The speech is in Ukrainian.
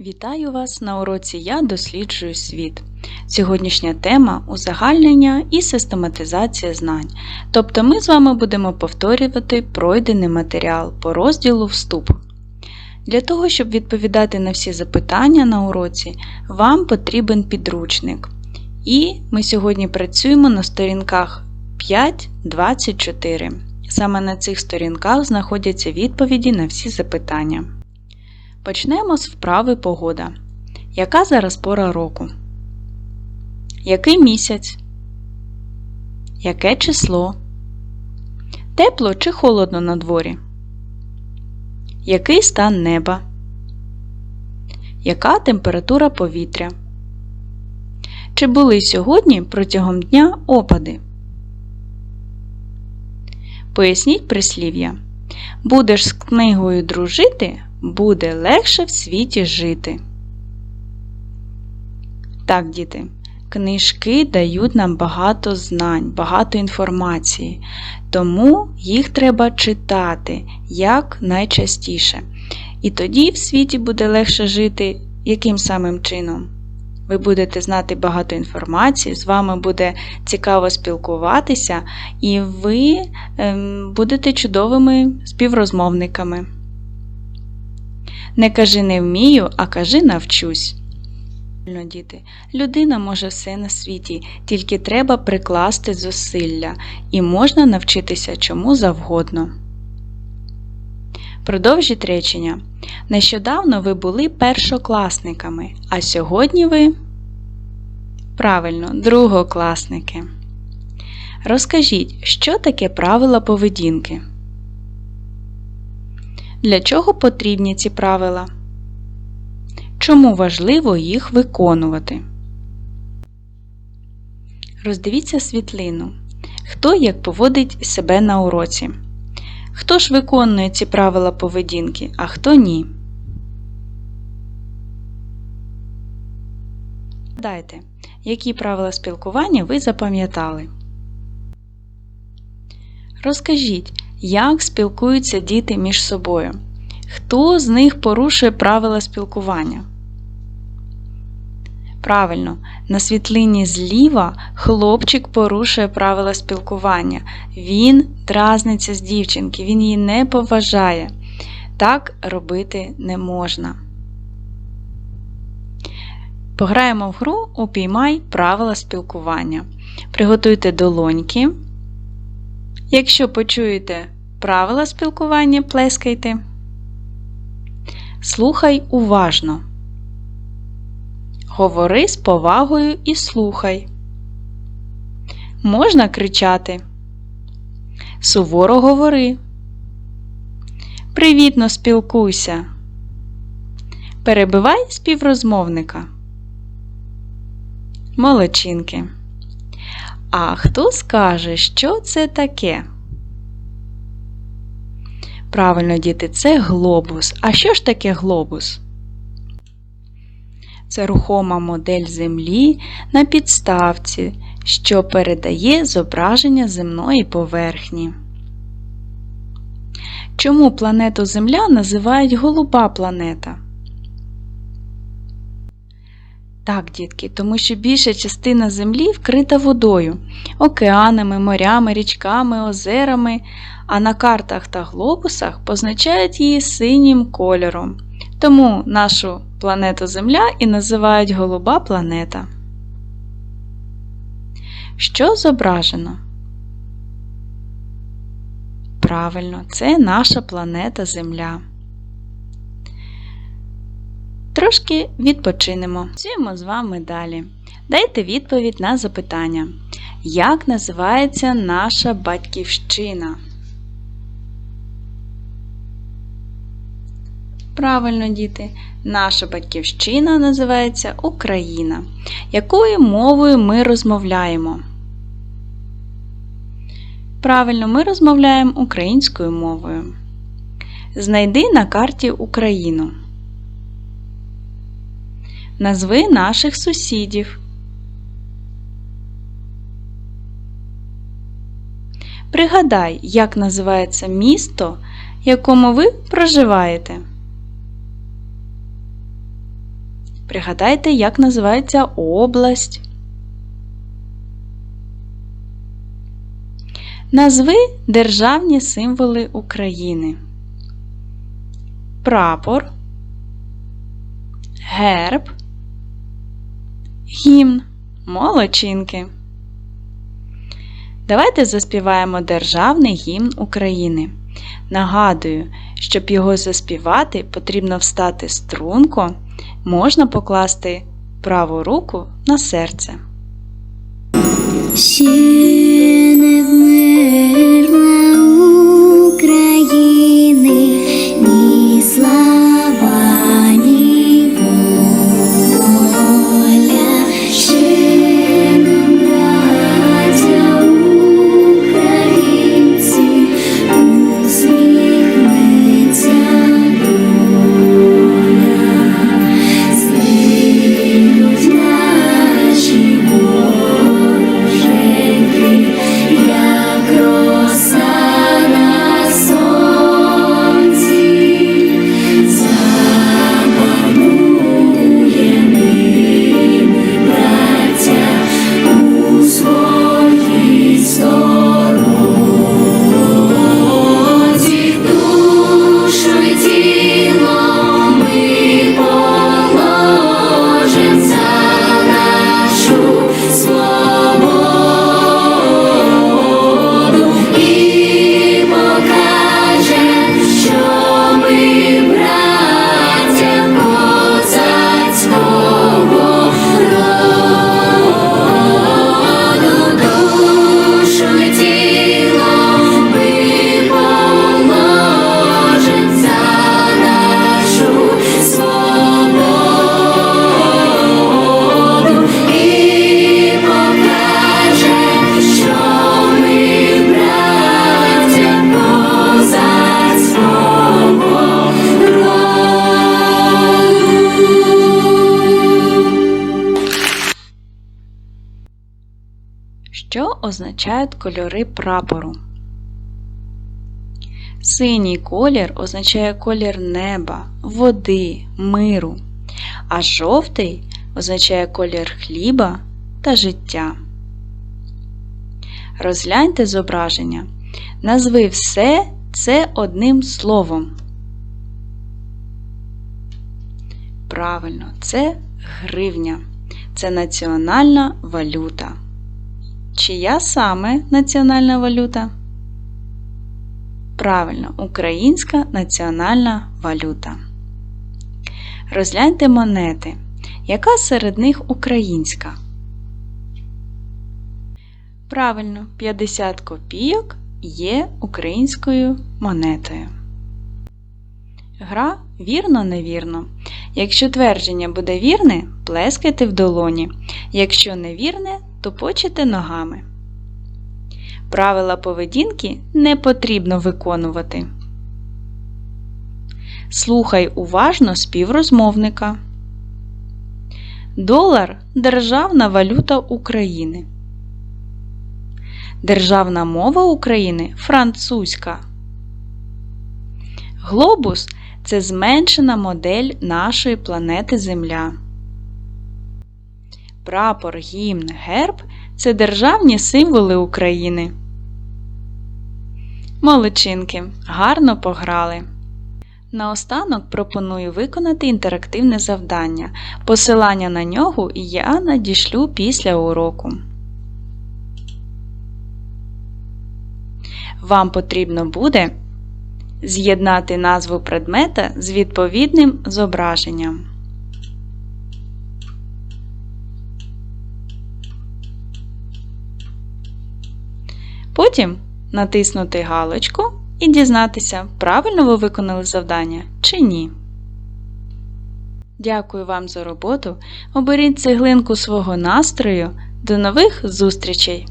Вітаю вас на уроці Я досліджую світ. Сьогоднішня тема узагальнення і систематизація знань. Тобто ми з вами будемо повторювати пройдений матеріал по розділу Вступ. Для того, щоб відповідати на всі запитання на уроці, вам потрібен підручник. І ми сьогодні працюємо на сторінках 5-24. Саме на цих сторінках знаходяться відповіді на всі запитання. Почнемо з вправи погода. Яка зараз пора року? Який місяць? Яке число? Тепло чи холодно на дворі? Який стан неба? Яка температура повітря? Чи були сьогодні протягом дня опади? Поясніть прислів'я. Будеш з книгою дружити, буде легше в світі жити. Так, діти, книжки дають нам багато знань, багато інформації, тому їх треба читати як найчастіше. І тоді в світі буде легше жити яким самим чином? Ви будете знати багато інформації, з вами буде цікаво спілкуватися, і ви ем, будете чудовими співрозмовниками. Не кажи не вмію, а кажи навчусь. Діти, людина може все на світі, тільки треба прикласти зусилля, і можна навчитися чому завгодно. Продовжіть речення. Нещодавно ви були першокласниками, а сьогодні ви правильно, другокласники. Розкажіть, що таке правила поведінки? Для чого потрібні ці правила? Чому важливо їх виконувати? Роздивіться світлину. Хто як поводить себе на уроці? Хто ж виконує ці правила поведінки, а хто ні? Дайте, які правила спілкування ви запам'ятали? Розкажіть, як спілкуються діти між собою? Хто з них порушує правила спілкування? Правильно, на світлині зліва хлопчик порушує правила спілкування. Він дразниться з дівчинки, він її не поважає. Так робити не можна. Пограємо в гру Упіймай правила спілкування. Приготуйте долоньки. Якщо почуєте правила спілкування, плескайте. Слухай уважно. Говори з повагою і слухай. Можна кричати. Суворо говори. Привітно спілкуйся. Перебивай співрозмовника. Молодчинки. А хто скаже, що це таке? Правильно, діти, це глобус. А що ж таке глобус? Це рухома модель Землі на підставці, що передає зображення земної поверхні. Чому планету Земля називають голуба планета? Так, дітки, тому що більша частина Землі вкрита водою, океанами, морями, річками, озерами, а на картах та глобусах позначають її синім кольором. Тому нашу планету Земля і називають голуба планета. Що зображено? Правильно, це наша планета Земля. Трошки відпочинемо. Працюємо з вами далі. Дайте відповідь на запитання. Як називається наша батьківщина? Правильно, діти, наша батьківщина називається Україна. Якою мовою ми розмовляємо? Правильно, ми розмовляємо українською мовою. Знайди на карті Україну. Назви наших сусідів. Пригадай, як називається місто, в якому ви проживаєте. Пригадайте, як називається область. Назви державні символи України. Прапор, герб, гімн, молодчинки. Давайте заспіваємо Державний гімн України. Нагадую, щоб його заспівати, потрібно встати струнко, можна покласти праву руку на серце. Ще не вмерла Означають кольори прапору? Синій колір означає колір неба, води, миру, а жовтий означає колір хліба та життя. Розгляньте зображення. Назви все це одним словом. Правильно, це гривня. Це національна валюта. Чия саме національна валюта? Правильно, українська національна валюта. Розгляньте монети. Яка серед них українська? Правильно, 50 копійок є українською монетою. Гра вірно-невірно. Якщо твердження буде вірне, плескайте в долоні. Якщо невірне, то почите ногами. Правила поведінки не потрібно виконувати. Слухай уважно співрозмовника. Долар державна валюта України. Державна мова України французька. Глобус це зменшена модель нашої планети Земля. Прапор, гімн, герб це державні символи України. Молодчинки, гарно пограли. Наостанок пропоную виконати інтерактивне завдання. Посилання на нього я надішлю після уроку. Вам потрібно буде з'єднати назву предмета з відповідним зображенням. Потім натиснути галочку і дізнатися, правильно ви виконали завдання чи ні. Дякую вам за роботу. Оберіть цеглинку свого настрою. До нових зустрічей!